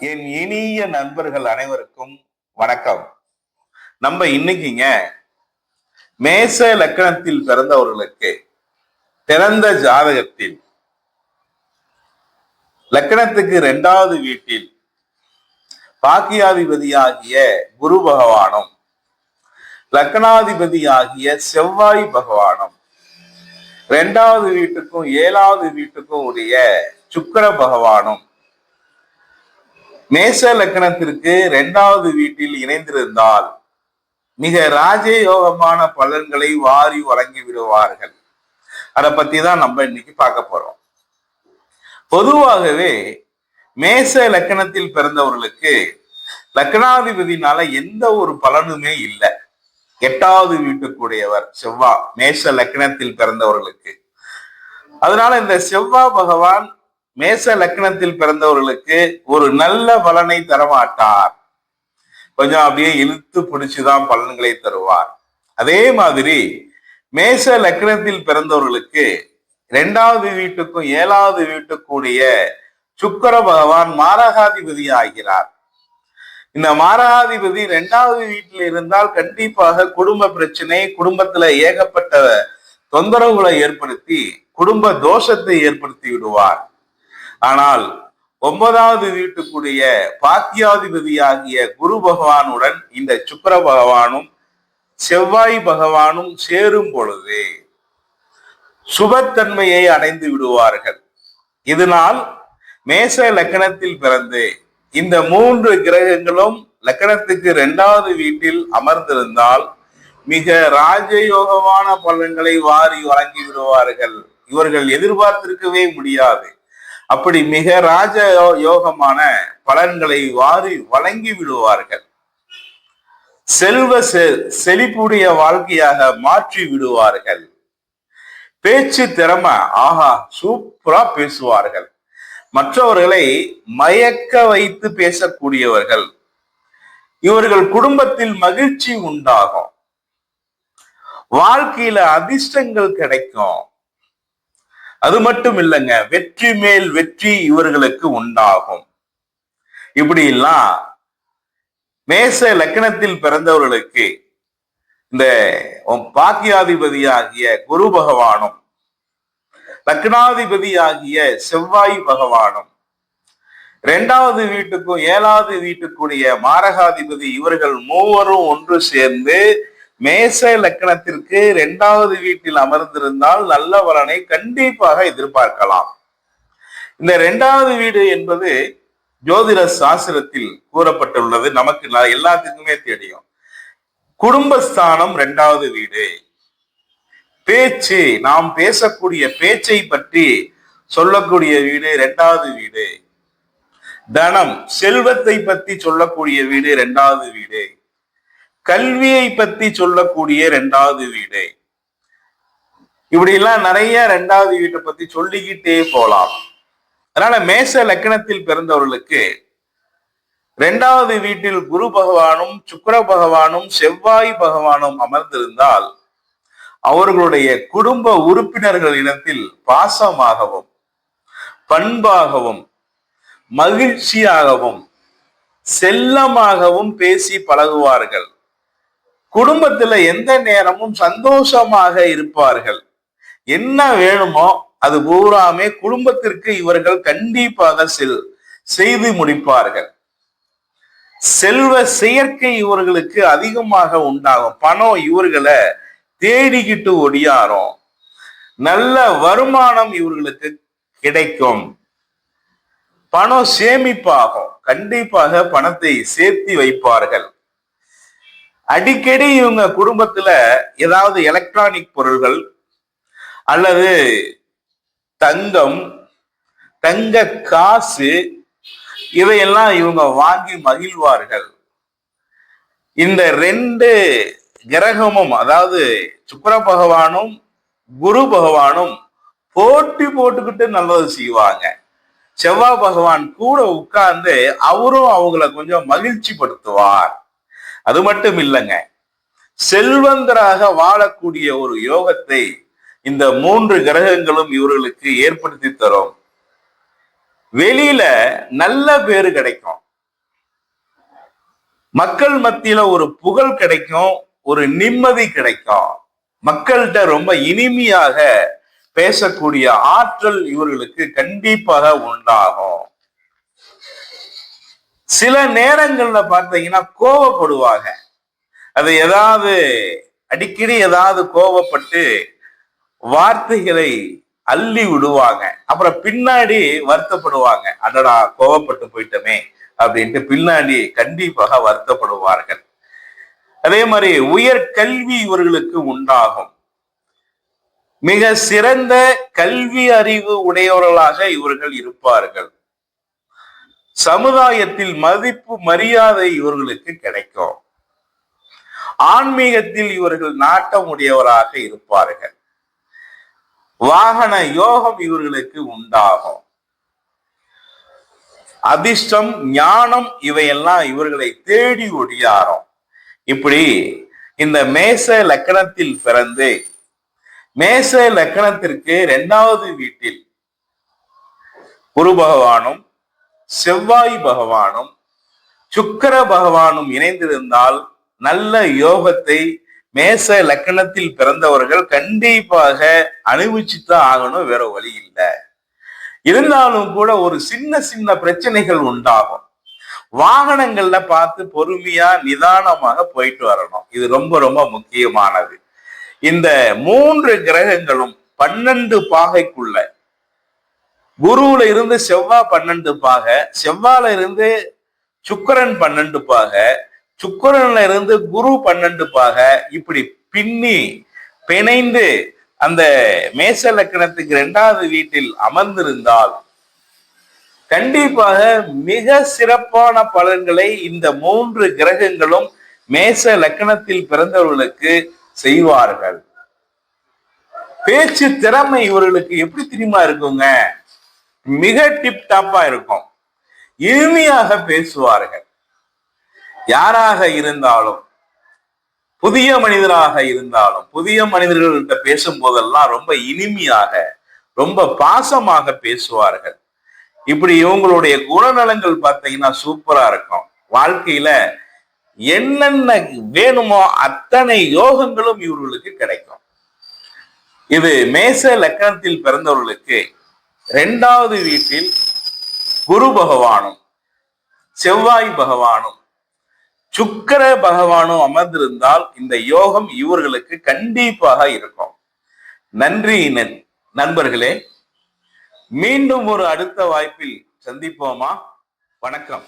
என் இனிய நண்பர்கள் அனைவருக்கும் வணக்கம். நம்ம இன்னைக்குங்க மேச லக்கணத்தில் பிறந்தவர்களுக்கு பிறந்த ஜாதகத்தில் லக்கணத்துக்கு இரண்டாவது வீட்டில் பாக்கியாதிபதியாகிய குரு பகவானும் லக்கணாதிபதியாகிய செவ்வாய் பகவானும் இரண்டாவது வீட்டுக்கும் ஏழாவது வீட்டுக்கும் உடைய சுக்கிர பகவானும் மேச லக்கணத்திற்கு இரண்டாவது வீட்டில் இணைந்திருந்தால் மிக ராஜயோகமான பலன்களை வாரி வழங்கி விடுவார்கள். அதை பத்தி தான் நம்ம இன்னைக்கு பார்க்க போறோம். பொதுவாகவே மேச லக்கணத்தில் பிறந்தவர்களுக்கு லக்கணாதிபதினால எந்த ஒரு பலனுமே இல்லை. எட்டாவது வீட்டுக்குடையவர் செவ்வா மேச லக்கணத்தில் பிறந்தவர்களுக்கு. அதனால இந்த செவ்வா பகவான் மேச லக்னத்தில் பிறந்தவர்களுக்கு ஒரு நல்ல பலனை தரமாட்டார். கொஞ்சம் அப்படியே இழுத்து பிடிச்சுதான் பலன்களை தருவார். அதே மாதிரி மேச லக்னத்தில் பிறந்தவர்களுக்கு இரண்டாவது வீட்டுக்கும் ஏழாவது வீட்டுக்கூடிய சுக்கர பகவான் மாரகாதிபதி ஆகிறார் இந்த மாரகாதிபதி இரண்டாவது வீட்டில் இருந்தால் கண்டிப்பாக குடும்ப பிரச்சனை குடும்பத்துல ஏகப்பட்ட தொந்தரவுகளை ஏற்படுத்தி குடும்ப தோஷத்தை ஏற்படுத்தி விடுவார். ஆனால் ஒன்பதாவது வீட்டுக்குரிய பாத்தியாதிபதியாகிய குரு பகவானுடன் இந்த சுக்கர பகவானும் செவ்வாய் பகவானும் சேரும் பொழுது சுபத்தன்மையை அடைந்து விடுவார்கள். இதனால் மேச லக்கணத்தில் பிறந்து இந்த மூன்று கிரகங்களும் லக்கணத்துக்கு இரண்டாவது வீட்டில் அமர்ந்திருந்தால் மிக ராஜயோகமான பலன்களை வாரி வழங்கி விடுவார்கள். இவர்கள் எதிர்பார்த்திருக்கவே முடியாது. அப்படி மிக ராஜ யோகமான பலன்களை வாரி வழங்கி விடுவார்கள். செல்வ செழிப்புடைய வாழ்க்கையாக மாற்றி விடுவார்கள். பேச்சு திறமை ஆஹா சூப்பரா பேசுவார்கள். மற்றவர்களை மயக்க வைத்து பேசக்கூடியவர்கள். இவர்கள் குடும்பத்தில் மகிழ்ச்சி உண்டாகும். வாழ்க்கையில அதிர்ஷ்டங்கள் கிடைக்கும். அது மட்டும் இல்லைங்க வெற்றி மேல் வெற்றி இவர்களுக்கு உண்டாகும். இப்படி எல்லாம் மேச லக்கணத்தில் பிறந்தவர்களுக்கு இந்த பாக்கியாதிபதியாகிய குரு பகவானும் லக்னாதிபதியாகிய செவ்வாய் பகவானும் இரண்டாவது வீட்டுக்கும் ஏழாவது வீட்டுக்குரிய மாரகாதிபதி இவர்கள் மூவரும் ஒன்று சேர்ந்து மேச லக்கணத்திற்கு இரண்டாவது வீட்டில் அமர்ந்திருந்தால் நல்ல பலனை கண்டிப்பாக எதிர்பார்க்கலாம். இந்த இரண்டாவது வீடு என்பது ஜோதிட சாஸ்திரத்தில் கூறப்பட்டுள்ளது. நமக்கு எல்லாத்துக்குமே தெரியும். குடும்பஸ்தானம் இரண்டாவது வீடு. பேச்சு நாம் பேசக்கூடிய பேச்சை பற்றி சொல்லக்கூடிய வீடு இரண்டாவது வீடு. தனம் செல்வத்தை பத்தி சொல்லக்கூடிய வீடு இரண்டாவது வீடு. கல்வியை பத்தி சொல்லக்கூடிய ரெண்டாவது வீடு. இப்படி எல்லாம் நிறைய ரெண்டாவது வீட்டை பத்தி சொல்லிக்கிட்டே போலாம். அதனால மேச லக்கணத்தில் பிறந்தவர்களுக்கு ரெண்டாவது வீட்டில் குரு பகவானும் சுக்கர பகவானும் செவ்வாய் பகவானும் அமர்ந்திருந்தால் அவர்களுடைய குடும்ப உறுப்பினர்களிடத்தில் பாசமாகவும் பண்பாகவும் மகிழ்ச்சியாகவும் செல்லமாகவும் பேசி பழகுவார்கள். குடும்பத்துல எந்த நேரமும் சந்தோஷமாக இருப்பார்கள். என்ன வேணுமோ அது பூராமே குடும்பத்திற்கு இவர்கள் கண்டிப்பாக செல் செய்து முடிப்பார்கள். செல்வ செயற்கை இவர்களுக்கு அதிகமாக உண்டாகும். பணம் இவர்களை தேடிக்கிட்டு ஒடியாரும். நல்ல வருமானம் இவர்களுக்கு கிடைக்கும். பணம் சேமிப்பாகும். கண்டிப்பாக பணத்தை சேர்த்தி வைப்பார்கள். அடிக்கடி இவங்க குடும்பத்துல ஏதாவது எலக்ட்ரானிக் பொருள்கள் அல்லது தங்கம் தங்க காசு இதையெல்லாம் இவங்க வாங்கி மகிழ்வார்கள். இந்த ரெண்டு கிரகமும் அதாவது சுக்கர பகவானும் குரு பகவானும் போட்டி போட்டுக்கிட்டு நல்லது செய்வாங்க. செவ்வாய் பகவான் கூட உட்கார்ந்து அவரும் அவங்கள கொஞ்சம் மகிழ்ச்சி படுத்துவார் அது மட்டும் இல்லைங்க. செல்வந்தராக வாழக்கூடிய ஒரு யோகத்தை இந்த மூன்று கிரகங்களும் இவர்களுக்கு ஏற்படுத்தி தரும். வெளியில நல்ல பேரு கிடைக்கும். மக்கள் மத்தியில ஒரு புகழ் கிடைக்கும் ஒரு நிம்மதி கிடைக்கும். மக்கள்கிட்ட ரொம்ப இனிமையாக பேசக்கூடிய ஆற்றல் இவர்களுக்கு கண்டிப்பாக உண்டாகும். சில நேரங்கள்ல பார்த்தீங்கன்னா கோவப்படுவாங்க. அது ஏதாவது அடிக்கடி ஏதாவது கோவப்பட்டு வார்த்தைகளை அள்ளி விடுவாங்க. அப்புறம் பின்னாடி வருத்தப்படுவாங்க. அடடா கோவப்பட்டு போயிட்டோமே அப்படின்ட்டு பின்னாடி கண்டிப்பாக வருத்தப்படுவார்கள். அதே மாதிரி உயர் கல்வி இவர்களுக்கு உண்டாகும். மிக சிறந்த கல்வி அறிவு உடையவர்களாக இவர்கள் இருப்பார்கள். சமுதாயத்தில் மதிப்பு மரியாதை இவர்களுக்கு கிடைக்கும். ஆன்மீகத்தில் இவர்கள் நாட்டம் உடையவராக இருப்பார்கள். வாகன யோகம் இவர்களுக்கு உண்டாகும். அதிர்ஷ்டம் ஞானம் இவையெல்லாம் இவர்களை தேடி ஒடியாரும். இப்படி இந்த மேச லக்கணத்தில் பிறந்து மேச லக்கணத்திற்கு இரண்டாவது வீட்டில் குரு பகவானும் செவ்வாய் பகவானும் சுக்கர பகவானும் இணைந்திருந்தால் நல்ல யோகத்தை மேச லக்கணத்தில் பிறந்தவர்கள் கண்டிப்பாக அனுபவிச்சுதான் ஆகணும் வேற வழி இல்லை. இருந்தாலும் கூட ஒரு சின்ன சின்ன பிரச்சனைகள் உண்டாகும். வாகனங்கள்ல பார்த்து பொறுமையா நிதானமாக போயிட்டு வரணும். இது ரொம்ப ரொம்ப முக்கியமானது. இந்த மூன்று கிரகங்களும் பன்னெண்டு பாகைக்குள்ள குருவுல இருந்து செவ்வாய் பன்னெண்டு பாக செவ்வால இருந்து சுக்கரன் பன்னெண்டு பாக சுக்கரன்ல இருந்து குரு பன்னெண்டு பாக இப்படி பின்னி பிணைந்து அந்த மேச லக்கணத்துக்கு இரண்டாவது வீட்டில் அமர்ந்திருந்தால் கண்டிப்பாக மிக சிறப்பான பலன்களை இந்த மூன்று கிரகங்களும் மேச லக்கணத்தில் பிறந்தவர்களுக்கு செய்வார்கள். பேச்சு திறமை இவர்களுக்கு எப்படி தெரியுமா இருக்குங்க? மிக டிப்டாப்பா இருக்கும். இனிமையாக பேசுவார்கள். யாராக இருந்தாலும் புதிய மனிதராக இருந்தாலும் புதிய மனிதர்கள்கிட்ட பேசும் போதெல்லாம் ரொம்ப இனிமையாக ரொம்ப பாசமாக பேசுவார்கள். இப்படி இவங்களுடைய குணநலங்கள் பார்த்தீங்கன்னா சூப்பரா இருக்கும். வாழ்க்கையில என்னென்ன வேணுமோ அத்தனை யோகங்களும் இவர்களுக்கு கிடைக்கும். இது மேச லக்கணத்தில் பிறந்தவர்களுக்கு ரெண்டாவது வீட்டில் குரு பகவானும் செவ்வாய் பகவானும் சுக்கர பகவானும் அமர்ந்திருந்தால் இந்த யோகம் இவர்களுக்கு கண்டிப்பாக இருக்கும். நன்றி நண்பர்களே மீண்டும் ஒரு அடுத்த வாய்ப்பில் சந்திப்போமா? வணக்கம்.